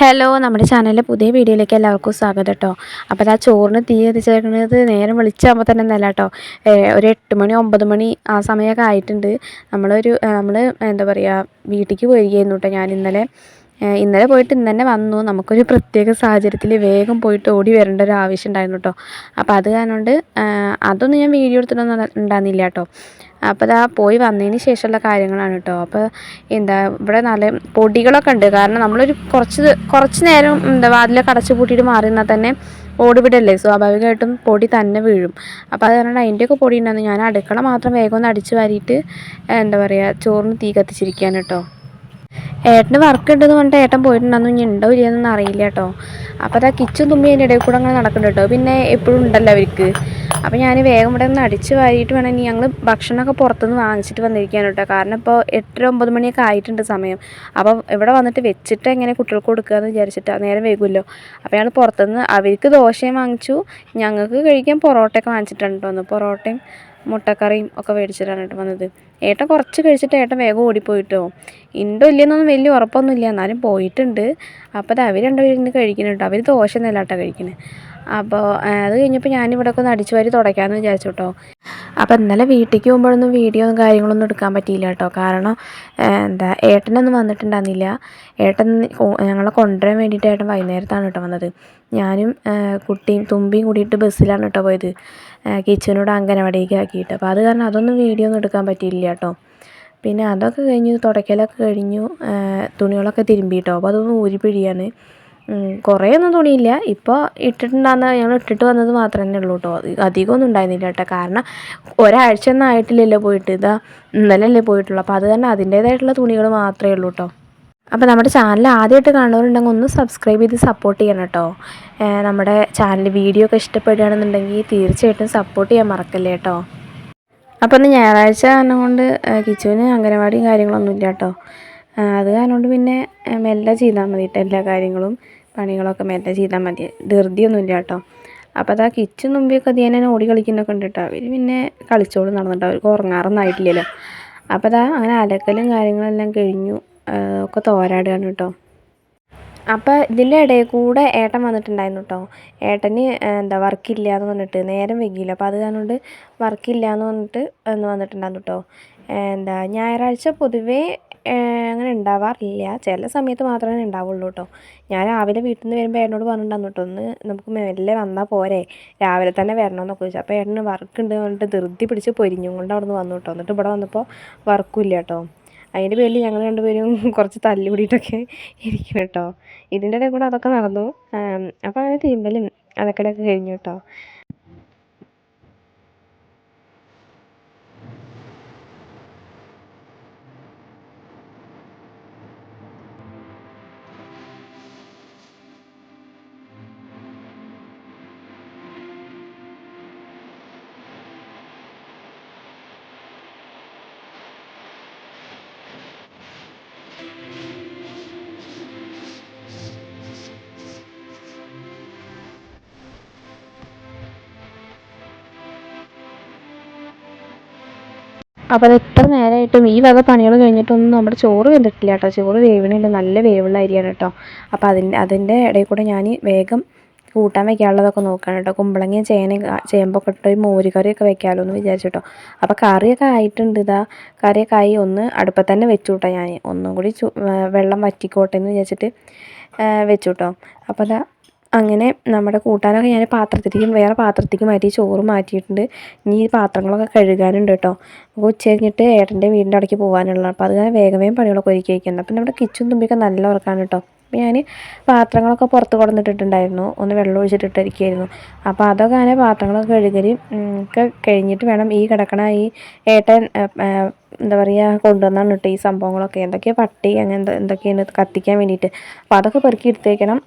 Hello നമ്മുടെ ചാനലിലെ പുതിയ വീഡിയോയിലേക്ക് എല്ലാവർക്കും സ്വാഗതം കേട്ടോ അപ്പോൾ ആ ചോറിന് തീ എത്തിച്ചേക്കുന്നത് നേരം വിളിച്ചാകുമ്പോൾ തന്നെ എന്നല്ല കേട്ടോ ഒരു എട്ട് മണി ഒമ്പത് മണി ആ സമയമൊക്കെ ആയിട്ടുണ്ട്. നമ്മളൊരു നമ്മൾ എന്താ പറയുക വീട്ടിലേക്ക് പോയിരിക്കുന്നു കേട്ടോ ഞാൻ ഇന്നലെ. ഇന്നലെ പോയിട്ട് ഇന്ന് തന്നെ വന്നു. നമുക്കൊരു പ്രത്യേക സാഹചര്യത്തിൽ വേഗം പോയിട്ട് ഓടി വരേണ്ട ഒരു ആവശ്യം ഉണ്ടായിരുന്നു കേട്ടോ അപ്പോൾ അത് കാരണം അതൊന്നും ഞാൻ വീഡിയോ എടുത്തിട്ടൊന്നും ഉണ്ടായിരുന്നില്ല കേട്ടോ അപ്പോൾ അതാ പോയി വന്നതിന് ശേഷമുള്ള കാര്യങ്ങളാണ് കേട്ടോ അപ്പോൾ എന്താ ഇവിടെ നല്ല പൊടികളൊക്കെ ഉണ്ട്. കാരണം നമ്മളൊരു കുറച്ച് കുറച്ച് നേരം എന്താ വാതിലൊക്കെ അടച്ചു പൂട്ടിയിട്ട് മാറി നിന്നാൽ തന്നെ ഓടിവിടല്ലേ? സ്വാഭാവികമായിട്ടും പൊടി തന്നെ വീഴും. അപ്പോൾ അത് കാരണം അതിന്റെയൊക്കെ പൊടി ഉണ്ടായിരുന്നു ഞാൻ അടുക്കള മാത്രം വേഗം ഒന്ന് അടിച്ചു വാരിയിട്ട് എന്താ പറയുക ചോറിന് തീ കത്തിച്ചിരിക്കുകയാണ് കേട്ടോ ഏട്ടന് വർക്ക് ഉണ്ടെന്ന് പറഞ്ഞിട്ട് ഏട്ടൻ പോയിട്ടുണ്ടെന്ന് ഇനി ഉണ്ടോ ഇല്ലയെന്നൊന്നും അറിയില്ല കേട്ടോ. അപ്പോൾ അതാ കിച്ചും തുമ്പി അതിന്റെ ഇടയിൽ കൂടെ അങ്ങനെ നടക്കുന്നുണ്ട് കേട്ടോ. പിന്നെ എപ്പോഴും ഉണ്ടല്ലോ അവർക്ക്. അപ്പോൾ ഞാൻ വേഗം ഇവിടെ ഒന്ന് അടിച്ച് വാരിയിട്ട് വേണം ഇനി ഞങ്ങൾ ഭക്ഷണമൊക്കെ പുറത്തുനിന്ന് വാങ്ങിച്ചിട്ട് വന്നിരിക്കാൻ കേട്ടോ. കാരണം ഇപ്പോൾ എട്ടര ഒമ്പത് മണിയൊക്കെ ആയിട്ടുണ്ട് സമയം. അപ്പോൾ ഇവിടെ വന്നിട്ട് വെച്ചിട്ട് എങ്ങനെ കുട്ടികൾക്ക് കൊടുക്കുക എന്ന് വിചാരിച്ചിട്ട് നേരം വൈകുമല്ലോ. അപ്പോൾ ഞങ്ങൾ പുറത്തുനിന്ന് അവർക്ക് ദോശയും വാങ്ങിച്ചു. ഞങ്ങൾക്ക് കഴിക്കാൻ പൊറോട്ടയൊക്കെ വാങ്ങിച്ചിട്ടുണ്ട് കേട്ടോ. പൊറോട്ടയും മുട്ടക്കറിയും ഒക്കെ മേടിച്ചിട്ടാണ് കേട്ടോ വന്നത്. ഏട്ടൻ കുറച്ച് കഴിച്ചിട്ട് ഏട്ടൻ വേഗം ഓടിപ്പോയിട്ടോ. ഉണ്ടോ ഇല്ലെന്നൊന്നും വലിയ ഉറപ്പൊന്നുമില്ല. എന്നാലും പോയിട്ടുണ്ട്. അപ്പോൾ അത് അവർ രണ്ടുപേരും ഇരുന്ന് കഴിക്കുന്നുണ്ട്. അവർ ദോശ നെല്ലാട്ടോ കഴിക്കുന്നത് അപ്പോൾ അത് കഴിഞ്ഞപ്പോൾ ഞാനിവിടെ ഒക്കെ ഒന്ന് അടിച്ചു വാരി തുടയ്ക്കാമെന്ന് വിചാരിച്ചു കേട്ടോ. അപ്പോൾ ഇന്നലെ വീട്ടിലേക്ക് പോകുമ്പോഴൊന്നും വീഡിയോ കാര്യങ്ങളൊന്നും എടുക്കാൻ പറ്റിയില്ല കേട്ടോ. കാരണം എന്താ ഏട്ടനൊന്നും വന്നിട്ടുണ്ടായിരുന്നില്ല. ഏട്ടൻ ഞങ്ങളെ കൊണ്ടുവരാൻ വേണ്ടിയിട്ട് ഏട്ടൻ വൈകുന്നേരത്താണ് കേട്ടോ വന്നത്. ഞാനും കുട്ടിയും തുമ്പിയും കൂടിയിട്ട് ബസ്സിലാണ് കേട്ടോ പോയത്. കിച്ചനോട് അങ്കനവാടിക്ക് ആക്കിയിട്ട്. അപ്പോൾ അത് കാരണം അതൊന്നും വീഡിയോ ഒന്നും എടുക്കാൻ പറ്റിയില്ല കേട്ടോ. പിന്നെ അതൊക്കെ കഴിഞ്ഞു തുടയ്ക്കലൊക്കെ കഴിഞ്ഞു തുണികളൊക്കെ തിരുമ്പിയിട്ടോ അപ്പോൾ അതൊന്നും ഊരിപ്പിഴിയാണ്. ഒന്നും തുണിയില്ല. ഇപ്പോൾ ഇട്ടിട്ടുണ്ടാകുന്ന ഞങ്ങൾ ഇട്ടിട്ട് വന്നത് മാത്രമേ ഉള്ളൂ കേട്ടോ അധികമൊന്നും ഉണ്ടായിരുന്നില്ല കേട്ടോ കാരണം ഒരാഴ്ച ഒന്നും ആയിട്ടില്ലല്ലോ പോയിട്ട്. ഇതാ ഇന്നലെ അല്ലേ പോയിട്ടുള്ളൂ. അപ്പോൾ അത് തന്നെ അതിന്റേതായിട്ടുള്ള തുണികൾ മാത്രമേ ഉള്ളൂ കേട്ടോ അപ്പോൾ നമ്മുടെ ചാനൽ ആദ്യമായിട്ട് കാണുന്നവരുണ്ടെങ്കിൽ ഒന്ന് സബ്സ്ക്രൈബ് ചെയ്ത് സപ്പോർട്ട് ചെയ്യണം കേട്ടോ നമ്മുടെ ചാനൽ വീഡിയോ ഒക്കെ ഇഷ്ടപ്പെടുകയാണെന്നുണ്ടെങ്കിൽ തീർച്ചയായിട്ടും സപ്പോർട്ട് ചെയ്യാൻ മറക്കല്ലേ കേട്ടോ അപ്പോൾ ഒന്ന് ഞായറാഴ്ച കാരണം കിച്ചുവിന് അംഗനവാടിയും കാര്യങ്ങളൊന്നും ഇല്ല കേട്ടോ അത് കാരണം കൊണ്ട് പിന്നെ മെല്ലെ ചെയ്താൽ മതി എല്ലാ കാര്യങ്ങളും. പണികളൊക്കെ മെല്ലെ ചെയ്താൽ മതി. ധൃതിയൊന്നുമില്ല കേട്ടോ. അപ്പോൾ അതാ കിച്ചൺ മുമ്പിയൊക്കെ അത് തന്നെ ഓടി കളിക്കുന്നൊക്കെ ഉണ്ട് കേട്ടോ. അവർ പിന്നെ കളിച്ചോളും നടന്നിട്ട്. അവർക്ക് ഉറങ്ങാറൊന്നും ആയിട്ടില്ലല്ലോ. അപ്പോൾ അതാ അങ്ങനെ അലക്കലും കാര്യങ്ങളെല്ലാം കഴിഞ്ഞു. ഒക്കെ തോരാടുകയാണ് കേട്ടോ. അപ്പോൾ ഇതിന്റെ ഇടയിൽ കൂടെ ഏട്ടൻ വന്നിട്ടുണ്ടായിരുന്നു കേട്ടോ. ഏട്ടന് എന്താ വർക്കില്ല എന്ന് പറഞ്ഞിട്ട് നേരം വൈകിയില്ല. അപ്പോൾ അത് കാരണം വർക്കില്ല എന്ന് പറഞ്ഞിട്ട് ഒന്ന് വന്നിട്ടുണ്ടായിരുന്നു കേട്ടോ. എന്താ ഞായറാഴ്ച പൊതുവേ അങ്ങനെ ഉണ്ടാവാറില്ല. ചില സമയത്ത് മാത്രമേ ഉണ്ടാവുള്ളൂ കേട്ടോ ഞാൻ രാവിലെ വീട്ടിൽ നിന്ന് വരുമ്പോൾ ഏട്ടനോട് പറഞ്ഞിട്ടുണ്ടായിരുന്നു ഒന്ന് നമുക്ക് മെല്ലെ വന്നാൽ പോരെ. രാവിലെ തന്നെ വരണം എന്നൊക്കെ ചോദിച്ചു. അപ്പോൾ ഏട്ടന് വർക്ക് ഉണ്ട് പറഞ്ഞിട്ട് ധൃതി പിടിച്ച് പൊരിഞ്ഞും കൊണ്ട് അവിടെ നിന്ന് വന്നു കേട്ടോ എന്നിട്ട് ഇവിടെ വന്നപ്പോൾ വർക്കും ഇല്ല കേട്ടോ അതിന്റെ പേരിൽ ഞങ്ങൾ രണ്ടുപേരും കുറച്ച് തല്ലുകൂടിയിട്ടൊക്കെ ഇരിക്കും കേട്ടോ ഇതിന്റെ ഇടയിൽ കൂടെ അതൊക്കെ നടന്നു. അപ്പോൾ അങ്ങനെ തിരുമ്പലും അതൊക്കെ കഴിഞ്ഞു കേട്ടോ അപ്പോൾ അത് എത്ര നേരമായിട്ടും ഈ വക പണികൾ കഴിഞ്ഞിട്ടൊന്നും നമ്മുടെ ചോറ് വെന്തിട്ടില്ല കേട്ടോ. ചോറ് വേവണില്ല നല്ല വേവുള്ള അരിയാണ് കേട്ടോ. അപ്പോൾ അതിന്റെ അതിന്റെ ഇടയിൽ കൂടെ ഞാൻ വേഗം കൂട്ടാൻ വെക്കാനുള്ളതൊക്കെ നോക്കുകയാണ് കേട്ടോ. കുമ്പളങ്ങയും ചേനയും ചേമ്പൊക്കെ ഇട്ട് ഒരു മോര് കറിയൊക്കെ വെക്കാമല്ലോ എന്ന് വിചാരിച്ചിട്ടോ അപ്പോൾ കറിയൊക്കെ ആയിട്ടുണ്ട് ഇതാ. കറിയൊക്കെ ആയി ഒന്ന് അടുപ്പത്ത് തന്നെ വെച്ചു കേട്ടോ ഞാൻ ഒന്നും കൂടി വെള്ളം വറ്റിക്കോട്ടെ എന്ന് വിചാരിച്ചിട്ട് വെച്ചു കേട്ടോ അപ്പോൾ അതാ അങ്ങനെ നമ്മുടെ കൂട്ടാനൊക്കെ ഞാൻ പാത്രത്തിലേക്കും വേറെ പാത്രത്തിലേക്ക് മാറ്റി ചോറ് മാറ്റിയിട്ടുണ്ട്. ഇനി ഈ പാത്രങ്ങളൊക്കെ കഴുകാനുണ്ട് കേട്ടോ. അപ്പോൾ ഉച്ച കഴിഞ്ഞിട്ട് ഏട്ടന്റെ വീടിന്റെ അടയ്ക്ക് പോകാനുള്ളതാണ്. അപ്പോൾ അത് ഞാൻ വേഗം വേഗം പണികളൊക്കെ ഒരുക്കി വയ്ക്കുന്നുണ്ട് അപ്പം നമ്മുടെ കിച്ചൺ തുമ്പിയൊക്കെ നല്ല ഉറക്കാണ് കേട്ടോ. അപ്പോൾ ഞാൻ പാത്രങ്ങളൊക്കെ പുറത്ത് കൊടുന്നിട്ടിട്ടുണ്ടായിരുന്നു ഒന്ന് വെള്ളം ഒഴിച്ചിട്ടിട്ടിരിക്കുകയായിരുന്നു. അപ്പോൾ അതൊക്കെ അങ്ങനെ പാത്രങ്ങളൊക്കെ കഴുകൽ ഒക്കെ കഴിഞ്ഞിട്ട് വേണം ഈ കിടക്കണ ഈ ഏട്ടൻ എന്താ പറയുക കൊണ്ടുവന്നാണ് കേട്ടോ ഈ സംഭവങ്ങളൊക്കെ. എന്തൊക്കെയാണ് പട്ടി അങ്ങനെ എന്തൊക്കെയാണ് കത്തിക്കാൻ വേണ്ടിയിട്ട്. അപ്പോൾ അതൊക്കെ പെറുക്കി എടുത്തേക്കണം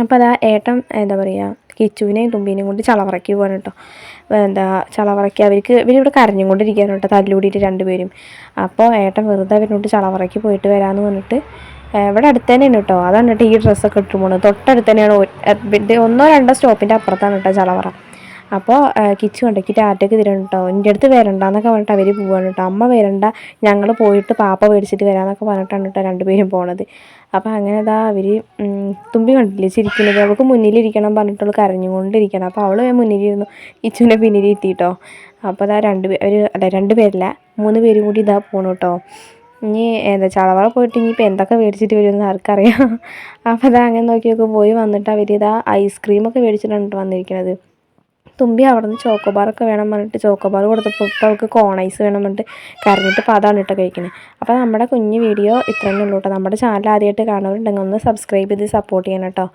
അപ്പോൾ അതാ ഏട്ടൻ എന്താ പറയുക കിച്ചുവിനെയും തുമ്പീനെയും കൊണ്ട് ചളവറയ്ക്ക് പോകാൻ കേട്ടോ. എന്താ ചളവറയ്ക്ക് അവർക്ക് ഇവരിവിടെ കരഞ്ഞും കൊണ്ടിരിക്കുകയാണ് കേട്ടോ തല്ലുകൂടിയിട്ട് രണ്ടുപേരും. അപ്പോൾ ഏട്ടൻ വെറുതെ അവരോട് ചളവറയ്ക്ക് പോയിട്ട് വരാമെന്ന് പറഞ്ഞിട്ട് ഇവിടെ അടുത്ത് തന്നെയാണ് കേട്ടോ. അതാണ് കേട്ടോ ഈ ഡ്രസ്സൊക്കെ ഇട്ട് പോകുന്നത് തൊട്ടടുത്ത് തന്നെയാണ് ഒന്നോ രണ്ടോ സ്റ്റോപ്പിന്റെ അപ്പുറത്താണ് കേട്ടോ ചളവറ. അപ്പോൾ കിച്ചു കൊണ്ടേക്ക് ടാറ്റയ്ക്ക് തരണം കേട്ടോ. എന്റെ അടുത്ത് വരണ്ടെന്നൊക്കെ പറഞ്ഞിട്ട് അവർ പോവാണ് കേട്ടോ. അമ്മ വരണ്ട ഞങ്ങൾ പോയിട്ട് പാപ്പ മേടിച്ചിട്ട് വരാമെന്നൊക്കെ പറഞ്ഞിട്ടാണ് കേട്ടോ രണ്ടുപേരും പോണത്. അപ്പോൾ അങ്ങനെ ഇതാ അവർ തുമ്പി കണ്ടില്ലേ ചിരിക്കുന്നത്. അവൾക്ക് മുന്നിലിരിക്കണം പറഞ്ഞിട്ടുള്ള കരഞ്ഞുകൊണ്ടിരിക്കണം. അപ്പോൾ അവൾ മുന്നിലിരുന്നു. ഇച്ചുവിനെ പിന്നിലിരുത്തിട്ടോ അപ്പോൾ അതാ രണ്ട് പേർ ഒരു അല്ല രണ്ട് പേരില്ല. മൂന്ന് പേരും കൂടി ഇതാ പോണു കേട്ടോ ഇനി എന്താ ചളവറ പോയിട്ട് ഇനിയിപ്പോൾ എന്തൊക്കെ മേടിച്ചിട്ട് വരുമെന്ന് ആർക്കറിയാം. അപ്പോൾ അതാ അങ്ങനെ നോക്കിയൊക്കെ പോയി വന്നിട്ട് അവർ ഇതാ ഐസ്ക്രീമൊക്കെ മേടിച്ചിട്ടാണ് വന്നിരിക്കുന്നത് തുമ്പി അവിടെ നിന്ന് ചോക്കോബാറൊക്കെ വേണം പറഞ്ഞിട്ട് ചോക്കോബാർ കൊടുത്തപ്പോൾ ഇപ്പോൾ അവൾക്ക് കോണൈസ് വേണം പറഞ്ഞിട്ട് കരഞ്ഞിട്ട് അപ്പോൾ അതാണ് കേട്ടോ കഴിക്കുന്നത് അപ്പോൾ നമ്മുടെ കുഞ്ഞു വീഡിയോ ഇത്ര തന്നെ ഉള്ളൂ കേട്ടോ. നമ്മുടെ ചാനൽ ആദ്യമായിട്ട് കാണുന്നുണ്ടെങ്കിൽ ഒന്ന് സബ്സ്ക്രൈബ് ചെയ്ത് സപ്പോർട്ട് ചെയ്യണം കേട്ടോ.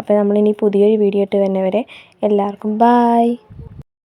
അപ്പോൾ നമ്മളിനി പുതിയൊരു വീഡിയോ ഇട്ട് വരുന്നവരെ എല്ലാവർക്കും ബായ്